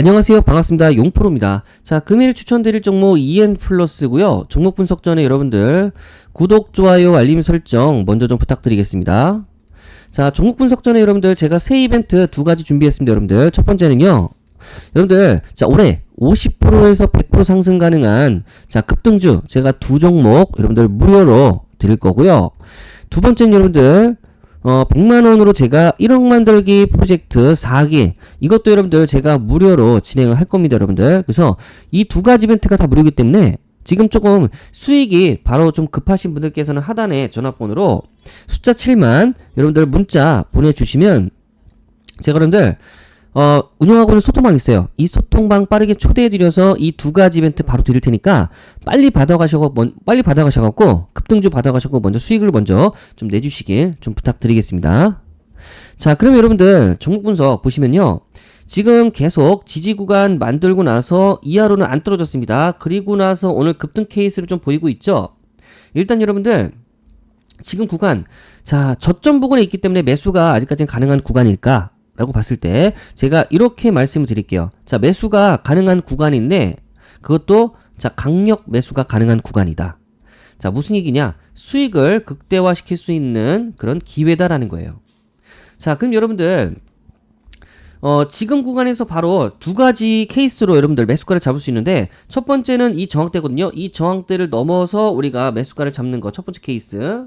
안녕하세요. 반갑습니다. 용프로입니다. 자, 금일 추천드릴 종목 EN 플러스고요. 종목 분석 전에 여러분들 구독, 좋아요, 알림 설정 먼저 좀 부탁드리겠습니다. 자, 종목 분석 전에 여러분들 제가 새 이벤트 두 가지 준비했습니다. 여러분들 첫 번째는요. 여러분들 자 올해 50%에서 100% 상승 가능한 자 급등주 제가 두 종목 여러분들 무료로 드릴 거고요. 두 번째는 여러분들 어 100만 원으로 제가 1억 만들기 프로젝트 4기 이것도 여러분들 제가 무료로 진행을 할 겁니다, 여러분들. 그래서 이 두 가지 이벤트가 다 무료이기 때문에 지금 조금 수익이 바로 좀 급하신 분들께서는 하단에 전화번호로 숫자 7만 여러분들 문자 보내주시면 제가 여러분들 어, 운영하고 있는 소통방 있어요. 이 소통방 빠르게 초대해드려서 이 두 가지 이벤트 바로 드릴 테니까 빨리 받아가셔고 먼, 빨리 받아가셔갖고 급등주 받아가셔고 먼저 수익을 먼저 좀 내주시길 좀 부탁드리겠습니다. 자, 그럼 여러분들 종목 분석 보시면요. 지금 계속 지지 구간 만들고 나서 이하로는 안 떨어졌습니다. 그리고 나서 오늘 급등 케이스를 좀 보이고 있죠. 일단 여러분들 지금 구간 자 저점 부근에 있기 때문에 매수가 아직까지는 가능한 구간일까? 라고 봤을 때 제가 이렇게 말씀을 드릴게요. 자, 매수가 가능한 구간인데 그것도 자, 강력 매수가 가능한 구간이다. 자, 무슨 얘기냐? 수익을 극대화시킬 수 있는 그런 기회다라는 거예요. 자, 그럼 여러분들 어, 지금 구간에서 바로 두 가지 케이스로 여러분들 매수가를 잡을 수 있는데 첫 번째는 이 저항대거든요. 이 저항대를 넘어서 우리가 매수가를 잡는 거 첫 번째 케이스.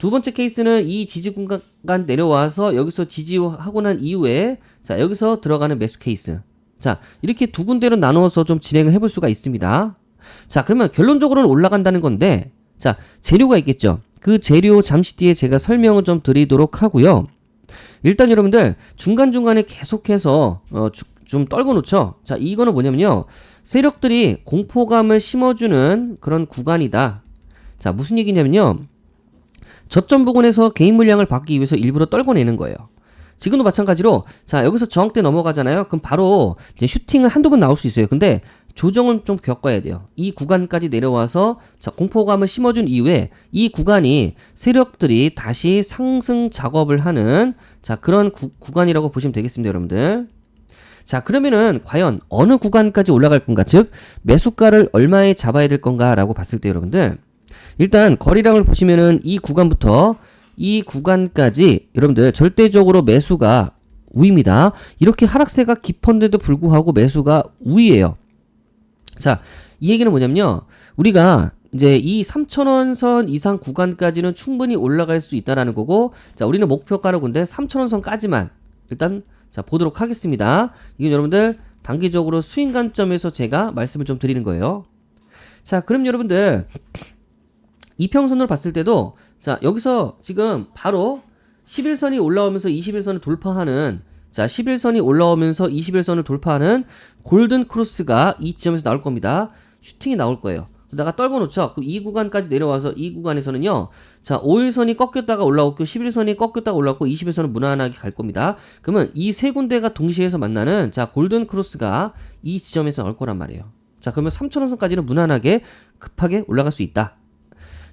두 번째 케이스는 이 지지 구간 내려와서 여기서 지지하고 난 이후에 자 여기서 들어가는 매수 케이스. 자 이렇게 두 군데로 나누어서 좀 진행을 해볼 수가 있습니다. 자 그러면 결론적으로는 올라간다는 건데 자 재료가 있겠죠. 그 재료 잠시 뒤에 제가 설명을 좀 드리도록 하고요. 일단 여러분들 중간중간에 계속해서 어, 주, 좀 떨궈 놓죠? 자 이거는 뭐냐면요. 세력들이 공포감을 심어주는 그런 구간이다. 자 무슨 얘기냐면요 저점 부근에서 개인 물량을 받기 위해서 일부러 떨궈내는 거예요. 지금도 마찬가지로 자 여기서 저항대 넘어가잖아요. 그럼 바로 슈팅은 한두 번 나올 수 있어요. 근데 조정은 좀 겪어야 돼요. 이 구간까지 내려와서 자 공포감을 심어준 이후에 이 구간이 세력들이 다시 상승 작업을 하는 자 그런 구, 구간이라고 보시면 되겠습니다, 여러분들. 자 그러면은 과연 어느 구간까지 올라갈 건가 즉 매수가를 얼마에 잡아야 될 건가라고 봤을 때 여러분들 일단 거리량을 보시면은 이 구간부터 이 구간까지 여러분들 절대적으로 매수가 우입니다. 이렇게 하락세가 깊은데도 불구하고 매수가 우위예요. 자, 이 얘기는 뭐냐면요. 우리가 이제 이 3천원 선 이상 구간까지는 충분히 올라갈 수 있다라는 거고 자, 우리는 목표가를 근데 3천원 선까지만 일단 자, 보도록 하겠습니다. 이건 여러분들 단기적으로 수익 관점에서 제가 말씀을 좀 드리는 거예요. 자, 그럼 여러분들 이평선으로 봤을 때도 자 여기서 지금 바로 11선이 올라오면서 21선을 돌파하는 자 11선이 올라오면서 21선을 돌파하는 골든 크로스가 이 지점에서 나올 겁니다. 슈팅이 나올 거예요. 그러다가 떨궈 놓죠. 그럼 이 구간까지 내려와서 이 구간에서는요. 자, 5일선이 꺾였다가 올라오고 11선이 꺾였다가 올라오고 21선은 무난하게 갈 겁니다. 그러면 이 세 군데가 동시에서 만나는 자, 골든 크로스가 이 지점에서 나올 거란 말이에요. 자, 그러면 3천원선까지는 무난하게 급하게 올라갈 수 있다.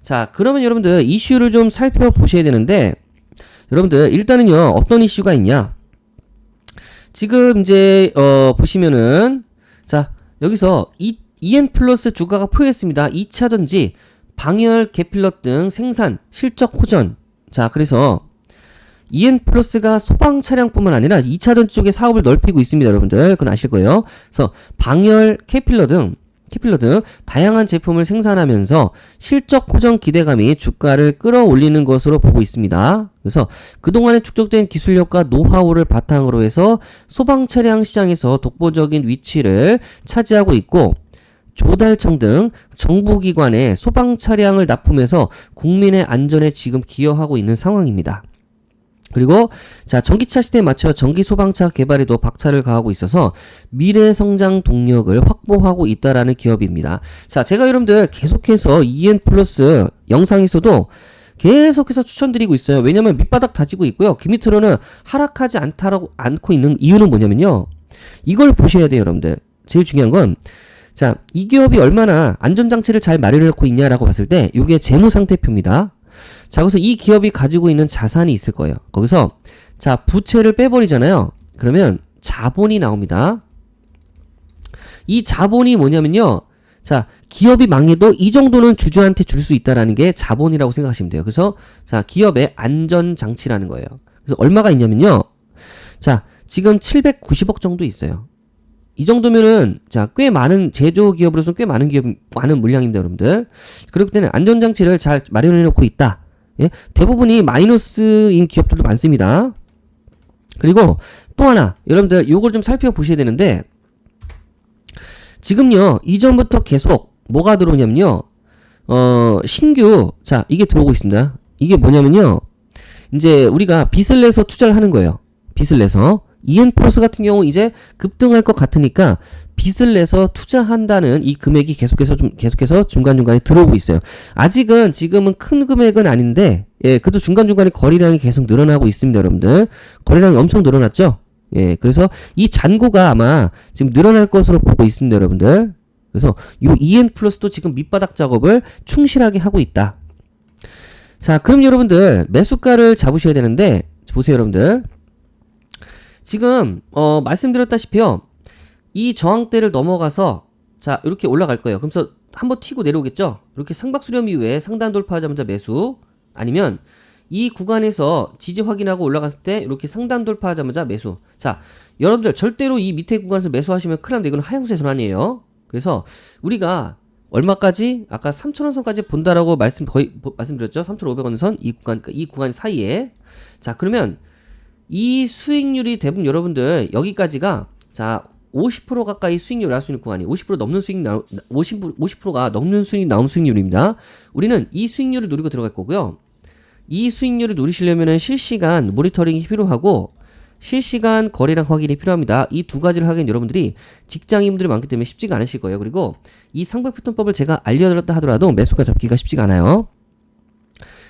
자, 그러면 여러분들 이슈를 좀 살펴보셔야 되는데, 여러분들 일단은요, 어떤 이슈가 있냐? 지금 이제, 어, 보시면은, 자, 여기서 이, EN 플러스 주가가 포획했습니다. 2차 전지, 방열, 개필럿 등 생산, 실적 호전. 자, 그래서 EN 플러스가 소방 차량뿐만 아니라 2차 전지 쪽에 사업을 넓히고 있습니다, 여러분들. 그건 아실 거예요. 그래서 방열, 캐필러 등 키필러 등 다양한 제품을 생산하면서 실적 호전 기대감이 주가를 끌어올리는 것으로 보고 있습니다. 그래서 그동안에 축적된 기술력과 노하우를 바탕으로 해서 소방 차량 시장에서 독보적인 위치를 차지하고 있고 조달청 등 정부기관에 소방 차량을 납품해서 국민의 안전에 지금 기여하고 있는 상황입니다. 그리고 자 전기차 시대에 맞춰 전기 소방차 개발에도 박차를 가하고 있어서 미래 성장 동력을 확보하고 있다라는 기업입니다. 자 제가 여러분들 계속해서 EN 플러스 영상에서도 계속해서 추천드리고 있어요. 왜냐면 밑바닥 다지고 있고요. 그 밑으로는 하락하지 않다라고 않고 있는 이유는 뭐냐면요. 이걸 보셔야 돼요, 여러분들. 제일 중요한 건 자, 이 기업이 얼마나 안전장치를 잘 마련해 놓고 있냐라고 봤을 때 이게 재무 상태표입니다. 자, 그래서 이 기업이 가지고 있는 자산이 있을 거예요. 거기서 자, 부채를 빼버리잖아요. 그러면 자본이 나옵니다. 이 자본이 뭐냐면요. 자, 기업이 망해도 이 정도는 주주한테 줄 수 있다라는 게 자본이라고 생각하시면 돼요. 그래서 자, 기업의 안전 장치라는 거예요. 그래서 얼마가 있냐면요. 자, 지금 790억 정도 있어요. 이 정도면은 자, 꽤 많은 제조 기업으로서 꽤 많은 기업 많은 물량입니다, 여러분들. 그렇기 때문에 안전 장치를 잘 마련해 놓고 있다. 예? 대부분이 마이너스인 기업들도 많습니다. 그리고 또 하나, 여러분들 요걸 좀 살펴보셔야 되는데 지금요, 이전부터 계속 뭐가 들어오냐면요. 어, 신규 자, 이게 들어오고 있습니다. 이게 뭐냐면요. 이제 우리가 빚을 내서 투자를 하는 거예요. 빚을 내서 플러스 같은 경우 이제 급등할 것 같으니까 빚을 내서 투자한다는 이 금액이 계속해서 좀 계속해서 중간중간에 들어오고 있어요. 아직은 지금은 큰 금액은 아닌데 예, 그래도 중간중간에 거래량이 계속 늘어나고 있습니다, 여러분들. 거래량이 엄청 늘어났죠? 예, 그래서 이 잔고가 아마 지금 늘어날 것으로 보고 있습니다, 여러분들. 그래서 이 EN 플러스도 지금 밑바닥 작업을 충실하게 하고 있다. 자, 그럼 여러분들 매수가를 잡으셔야 되는데 보세요, 여러분들. 지금 어, 말씀드렸다시피요. 이 저항대를 넘어가서 자, 이렇게 올라갈 거예요. 그러면서 한번 튀고 내려오겠죠? 이렇게 상박 수렴 이후에 상단 돌파하자마자 매수 아니면 이 구간에서 지지 확인하고 올라갔을 때 이렇게 상단 돌파하자마자 매수. 자, 여러분들 절대로 이 밑에 구간에서 매수하시면 큰일 납니다. 이건 하향세 전환이에요. 그래서 우리가 얼마까지 아까 3,000원 선까지 본다라고 말씀 거의 보- 말씀드렸죠. 3,500원 선 이 구간 이 구간 사이에 자, 그러면 이 수익률이 대부분 여러분들 여기까지가 자, 50% 가까이 수익률 나올 수 있는 구간이 50% 넘는 수익 나 50, 50%가 넘는 수익 나온 수익률입니다. 우리는 이 수익률을 노리고 들어갈 거고요. 이 수익률을 노리시려면 실시간 모니터링이 필요하고 실시간 거래량 확인이 필요합니다. 이 두 가지를 하기엔 여러분들이 직장인분들이 많기 때문에 쉽지가 않으실 거예요. 그리고 이 상백 패턴법을 제가 알려드렸다 하더라도 매수가 잡기가 쉽지가 않아요.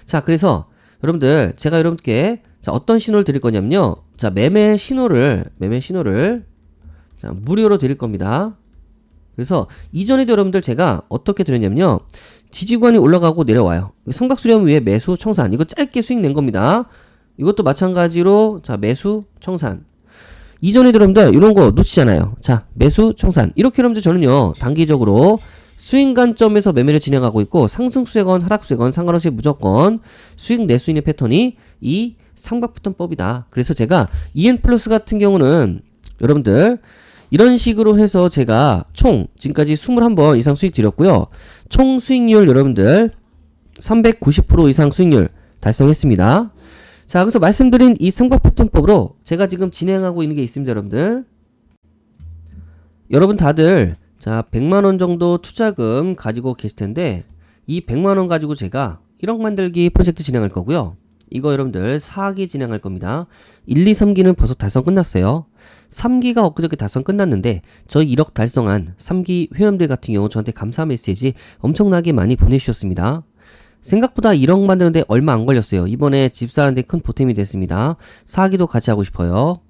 자, 그래서 여러분들 제가 여러분께 자, 어떤 신호를 드릴 거냐면요. 자, 매매 신호를 매매 신호를 자, 무료로 드릴 겁니다. 그래서 이전에도 여러분들 제가 어떻게 드렸냐면요. 지지관이 올라가고 내려와요. 성박수렴 위에 매수 청산. 이거 짧게 수익 낸 겁니다. 이것도 마찬가지로 자, 매수 청산. 이전에 여러분들 이런 거 놓치잖아요. 자, 매수 청산. 이렇게 여러분들 저는요. 단기적으로 수익 관점에서 매매를 진행하고 있고 상승수익건 하락수익건 상관없이 무조건 수익 내수 있는 패턴이 이 상박 패턴법이다. 그래서 제가 EN 플러스 같은 경우는 여러분들 이런 식으로 해서 제가 총 지금까지 21번 이상 수익 드렸고요. 총 수익률 여러분들 390% 이상 수익률 달성했습니다. 자, 그래서 말씀드린 이 상박 패턴법으로 제가 지금 진행하고 있는 게 있습니다, 여러분들. 여러분 다들 자, 100만 원 정도 투자금 가지고 계실 텐데 이 100만 원 가지고 제가 1억 만들기 프로젝트 진행할 거고요. 이거 여러분들 4기 진행할 겁니다. 1, 2, 3기는 벌써 달성 끝났어요. 3기가 엊그저께 달성 끝났는데 저희 1억 달성한 3기 회원들 같은 경우 저한테 감사 메시지 엄청나게 많이 보내주셨습니다. 생각보다 1억 만드는데 얼마 안 걸렸어요. 이번에 집 사는데 큰 보탬이 됐습니다. 4기도 같이 하고 싶어요.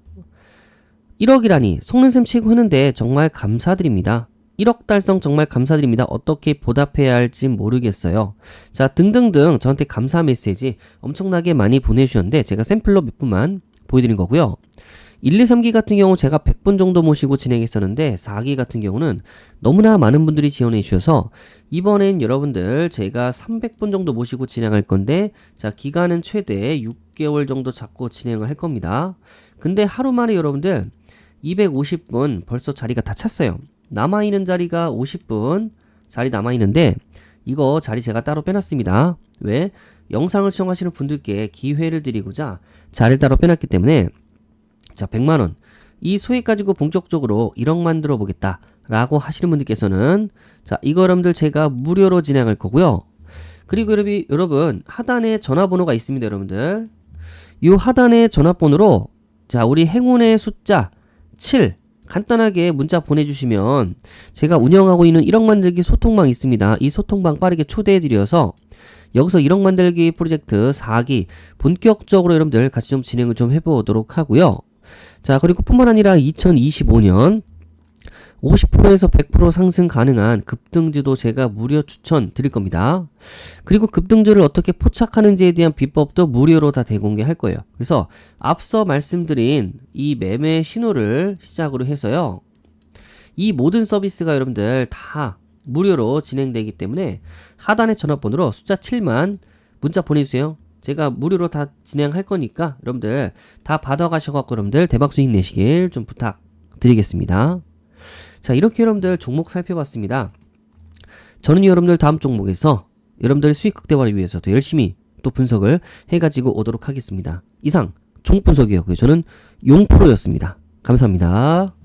1억이라니 속는 셈 치고 했는데 정말 감사드립니다. 1억 달성 정말 감사드립니다. 어떻게 보답해야 할지 모르겠어요. 자, 등등등 저한테 감사 메시지 엄청나게 많이 보내주셨는데 제가 샘플로 몇 분만 보여드린 거고요. 1, 2, 3기 같은 경우 제가 100분 정도 모시고 진행했었는데 4기 같은 경우는 너무나 많은 분들이 지원해 주셔서 이번엔 여러분들 제가 300분 정도 모시고 진행할 건데 자 기간은 최대 6개월 정도 잡고 진행을 할 겁니다. 근데 하루 만에 여러분들 250분 벌써 자리가 다 찼어요. 남아있는 자리가 50분 자리 남아있는데 이거 자리 제가 따로 빼놨습니다. 왜? 영상을 시청하시는 분들께 기회를 드리고자 자리를 따로 빼놨기 때문에 자 100만 원. 이 소액 가지고 본격적으로 1억 만들어 보겠다 라고 하시는 분들께서는 자 이거 여러분들 제가 무료로 진행할 거고요. 그리고 여러분, 여러분 하단에 전화번호가 있습니다 여러분들. 이 하단에 전화번호로 자 우리 행운의 숫자 7 간단하게 문자 보내주시면 제가 운영하고 있는 1억 만들기 소통방 있습니다. 이 소통방 빠르게 초대해 드려서 여기서 1억 만들기 프로젝트 4기 본격적으로 여러분들 같이 좀 진행을 좀 해보도록 하고요 자, 그리고 뿐만 아니라 2025년 50%에서 100% 상승 가능한 급등주도 제가 무료 추천 드릴 겁니다. 그리고 급등주를 어떻게 포착하는지에 대한 비법도 무료로 다 대공개할 거예요. 그래서 앞서 말씀드린 이 매매 신호를 시작으로 해서요. 이 모든 서비스가 여러분들 다 무료로 진행되기 때문에 하단의 전화번호로 숫자 7만 문자 보내주세요. 제가 무료로 다 진행할 거니까 여러분들 다 받아가셔갖고 여러분들 대박 수익 내시길 좀 부탁드리겠습니다. 자 이렇게 여러분들 종목 살펴봤습니다. 저는 여러분들 다음 종목에서 여러분들 수익 극대화를 위해서 더 열심히 또 분석을 해가지고 오도록 하겠습니다. 이상 종목 분석이었고요. 저는 용프로였습니다. 감사합니다.